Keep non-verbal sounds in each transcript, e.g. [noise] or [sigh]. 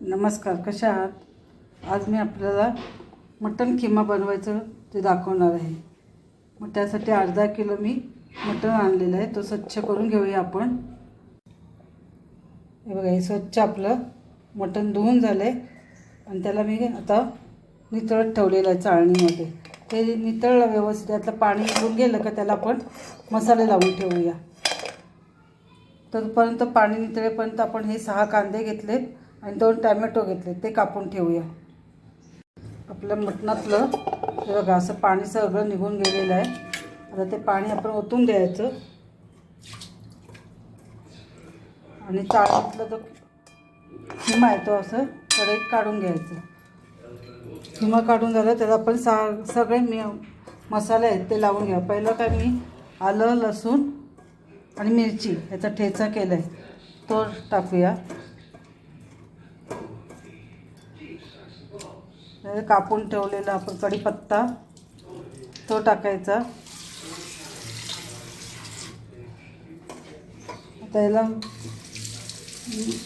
नमस्कार कशा आहात? आज मी आपल्याला मटण किमा बनवायचं ते दाखवणार आहे. मग त्यासाठी अर्धा किलो मी मटण आणलेलं आहे तो स्वच्छ करून घेऊया आपण. हे बघा हे स्वच्छ आपलं मटण धुवून झालं आहे आणि त्याला मी आता नितळत ठेवलेलं आहे चाळणीमध्ये. ते नितळलं व्यवस्थित त्यातलं पाणी निघून गेलं का त्याला आपण मसाले लावून ठेवूया. तोपर्यंत पाणी नितळेपर्यंत आपण हे सहा कांदे घेतलेत. आणि दोन टॅमॅटो घेतले ते कापून ठेवूया. आपलं मटणातलं हे बघा असं पाणी सगळं निघून गेलेलं आहे. आता ते पाणी आपण ओतून द्यायचं. आणि चाळीतलं जो हिमा येतो असं कढईत काढून घ्यायचं. हिमा काढून झालं त्याला आपण सा सगळे मी मसाले आहेत ते लावून घ्या. पहिलं काय मी आलं लसूण आणि मिरची याचा ठेचा केला आहे तो टाकूया. कापून ठेवलेला आपण कढीपत्ता तो टाकायचा. त्याला याला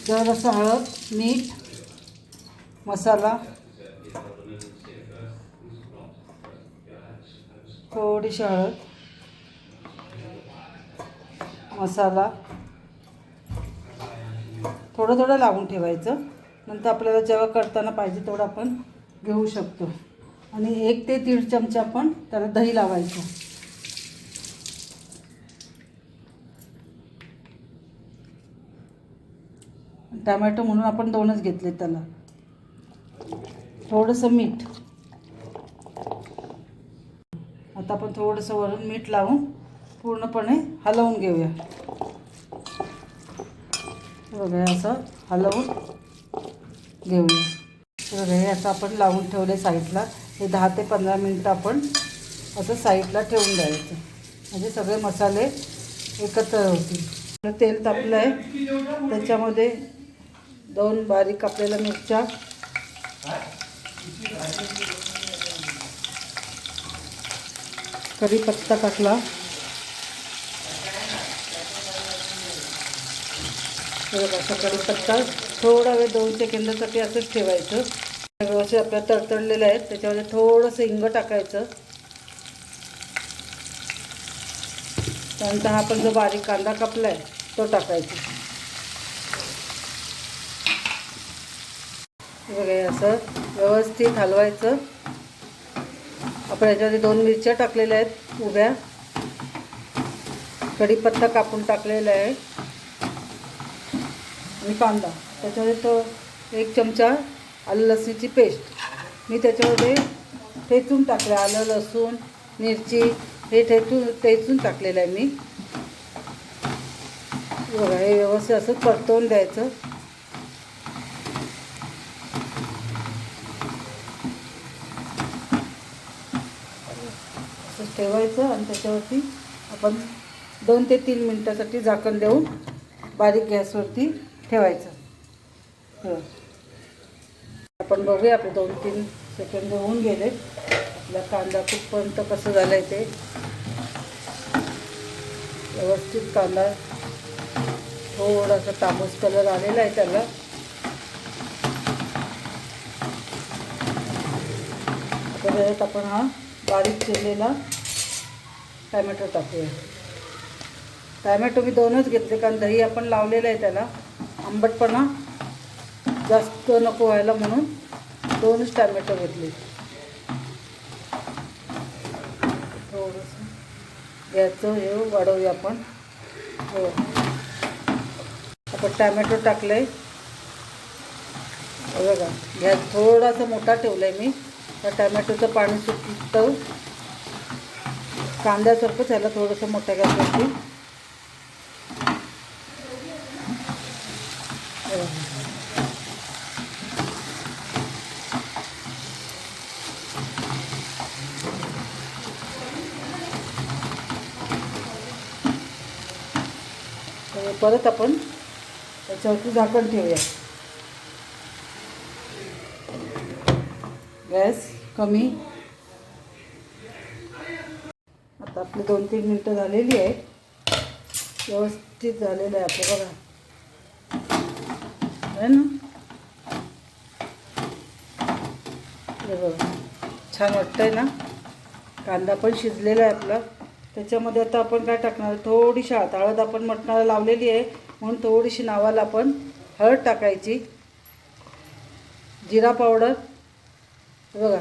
जरासं हळद मीठ मसाला थोडीशी हळद मसाला थोडं थोडं लावून ठेवायचं. नंतर आपल्याला जेव्हा करताना पाहिजे तेवढं आपण घेऊ शकतो. आणि एक ते दीड चमचा पण त्याला दही लावायचं. टमॅटो म्हणून आपण दोनच घेतले त्याला. थोडंसं मीठ. आता आपण थोडंसं वरून मीठ लावून पूर्णपणे हलवून घेऊया. बघा असं हलवून घेऊया. हे हे असं आपण लावून ठेवले साईडला. हे दहा ते पंधरा मिनटं आपण असं साईडला ठेवून द्यायचं. म्हणजे सगळे मसाले एकत्र होतील. तेल तापलं आहे. त्याच्यामध्ये दोन बारीक कापलेल्या मिरच्या. कढीपत्ता टाकला. कढीपत्ता. थोडा वेळ दोन सेकंदासाठी असंच ठेवायचं. व्यवस्थित आपल्या तडतडलेलं आहेत त्याच्यामध्ये थोडंसं हिंग टाकायचं. त्यानंतर हा आपण जो बारीक कांदा कापला आहे तो टाकायचा. बघा असं व्यवस्थित हलवायचं. आपण याच्यामध्ये दोन मिरच्या टाकलेल्या आहेत उभ्या. कढीपत्ता कापून टाकलेला आहे. आणि कांदा. त्याच्यामध्ये तो एक चमचा आलं लसणीची पेस्ट. मी त्याच्यामध्ये ठेचून टाकलं. आलं लसूण मिरची हे ठेचून ठेचून टाकलेलं आहे मी. बघा हे व्यवस्थित असं परतवून द्यायचं. असं ठेवायचं आणि त्याच्यावरती आपण दोन ते तीन मिनटासाठी झाकण देऊन बारीक गॅसवरती ठेवायचं. आपण बघूया आपले दोन तीन सेकंद होऊन गेले. आपला कांदा कुठपर्यंत कसं झालं आहे ते. व्यवस्थित कांदा थोडासा तांबूस कलर आलेला आहे त्याला. आता त्याच्यात आपण हा बारीक चिरलेला टॅमॅटो टाकूया. टॅमॅटो मी दोनच घेतले कारण दही आपण लावलेलं आहे त्याला. आंबटपणा जास्त नको व्हायला म्हणून दोनच टॅमॅटो घेतले. थोडंसं गॅसचं हे वाढवूया आपण. हो. आपण टॅमॅटो टाकलं आहे बघा गॅस थोडासा मोठा ठेवला आहे मी. त्या टॅमॅटोचं पाणी सुटतं. कांद्यासारखं त्याला थोडंसं मोठ्या गॅसवरती तर परत आपण त्याच्यावरती झाकण ठेवूया. गॅस कमी. आता आपली दोन तीन मिनटं झालेली आहेत. व्यवस्थित झालेलं आहे आपलं बघा. आहे ना? बघा. छान वाटतंय ना? कांदा पण शिजलेला आहे आपला. त्याच्यामध्ये आता आपण काय टाकणार? थोडीशी हळद हळद आपण मटणाला लावलेली आहे. म्हणून थोडीशी नावाला आपण हळद टाकायची. जिरा पावडर. बघा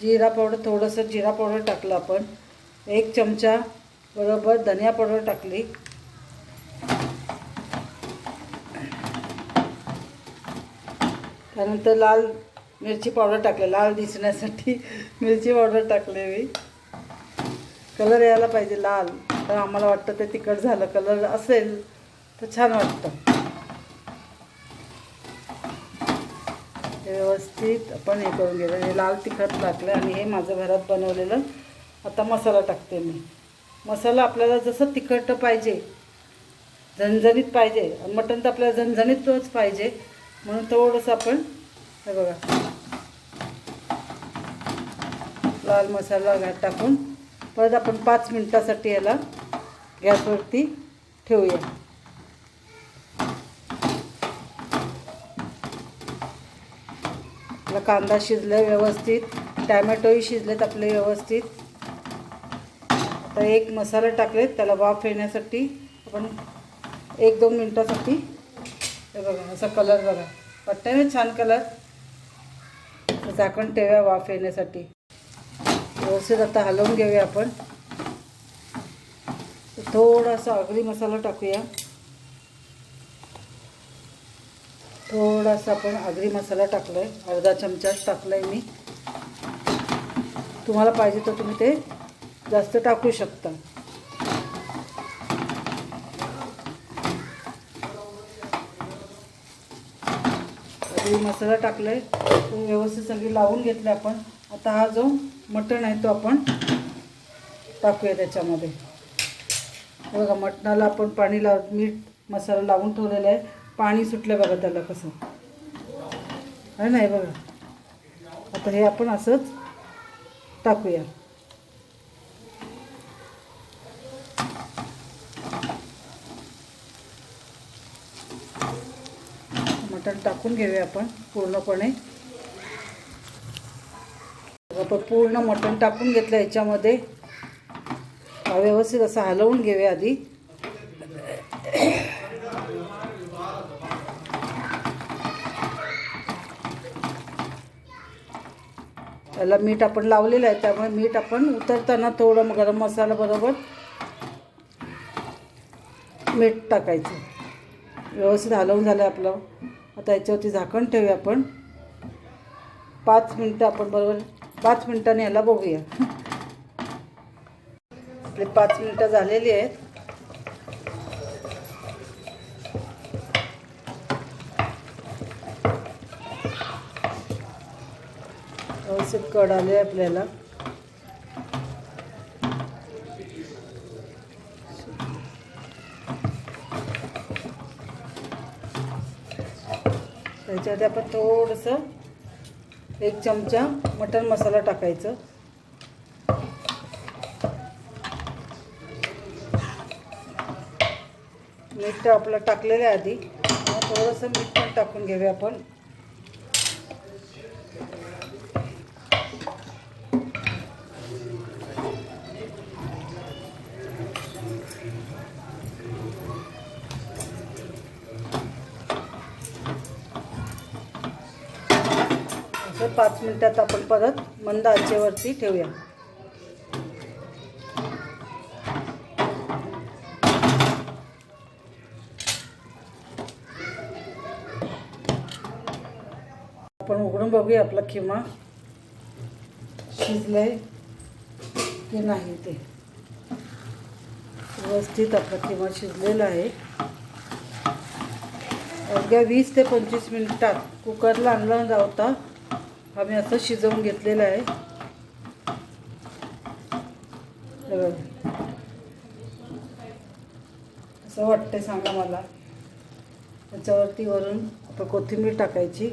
जिरा पावडर थोडंसं जिरा पावडर टाकलं आपण. एक चमचा बरोबर धनिया पावडर टाकली. त्यानंतर लाल मिरची पावडर टाकले. लाल दिसण्यासाठी [laughs] मिरची पावडर टाकले मी. कलर यायला पाहिजे लाल. तर आम्हाला वाटतं ते तिखट झालं कलर असेल तर छान वाटतं. ते व्यवस्थित आपण हे करून घेतो हे लाल तिखट टाकलं आणि हे माझं घरात बनवलेलं. आता मसाला टाकते मी. मसाला आपल्याला जसं तिखट पाहिजे झणझणीत पाहिजे मटण तर आपल्याला झणझणीतच पाहिजे म्हणून थोडंसं आपण हे बघा. लाल मसाला घात टाकून परत आपण पाच मिनटासाठी याला गॅसवरती ठेवूया. आपला कांदा शिजला व्यवस्थित टॅमॅटोही शिजलेत आपले व्यवस्थित. आता एक मसाला टाकलेत त्याला वाफ येण्यासाठी आपण एक दोन मिनटासाठी हे बघा असा कलर बघा. वाटतंय ना छान कलर. झाकण ठेवूया वाफ येण्यासाठी. व्यवस्थित आता हलवून घेऊया आपण. थोडासा आगरी मसाला टाकूया. थोडासा आपण आगरी मसाला टाकला आहे अर्धा चमचाच टाकला आहे मी. तुम्हाला पाहिजे तर तुम्ही ते जास्त टाकू शकता. आगरी मसाला टाकला आहे व्यवस्थित सगळी लावून घेतलं आपण. आता हा जो मटण आहे तो आपण टाकूया त्याच्यामध्ये. बघा मटणाला आपण पाणी लाव मीठ मसाला लावून ठेवलेला आहे. पाणी सुटलं बघा त्याला कसं. आहे नाही बघा. आता हे आपण असंच टाकूया. मटण टाकून घेऊया आपण पूर्णपणे. आपण पूर्ण मटण टाकून घेतलं याच्यामध्ये. हा व्यवस्थित असं हलवून घेऊया आधी. त्याला मीठ आपण लावलेलं आहे त्यामुळे मीठ आपण उतरताना थोडं गरम मसाला बरोबर मीठ टाकायचं. व्यवस्थित हलवून झालं आपलं. आता याच्यावरती झाकण ठेवूया आपण. पाच मिनटं आपण बरोबर पाच मिनटाने याला बघूया. आपले पाच मिनटं झालेली आहेत. व्यवस्थित कड आले आपल्याला. त्याच्यात आपण थोडंसं एक चमचा मटन मसाला टाकायचं. मीठ आपलं टाकलेलं आहे आधी. थोडंसं मीठ पण टाकून घेऊया आपण. पाच मिनटात आपण परत मंद आचेवरती ठेवूया. आपण उघडून बघूया आपला किमा शिजलंय की नाही ते. व्यवस्थित आपला किमा शिजलेला आहे. अवघ्या वीस ते पंचवीस मिनिटात कुकरला आणला हा आम्ही असं शिजवून घेतलेलं आहे. असं वाटतंय सांगा मला. त्याच्यावरती वरून आता कोथिंबीर टाकायची.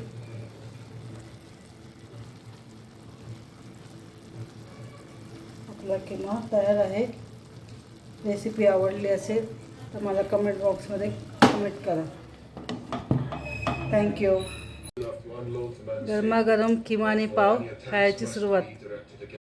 आपला किमा तयार आहे. रेसिपी आवडली असेल तर मला कमेंट बॉक्समध्ये कमेंट करा. थँक्यू गरमागरम किमाने पाव खायची सुरुवात.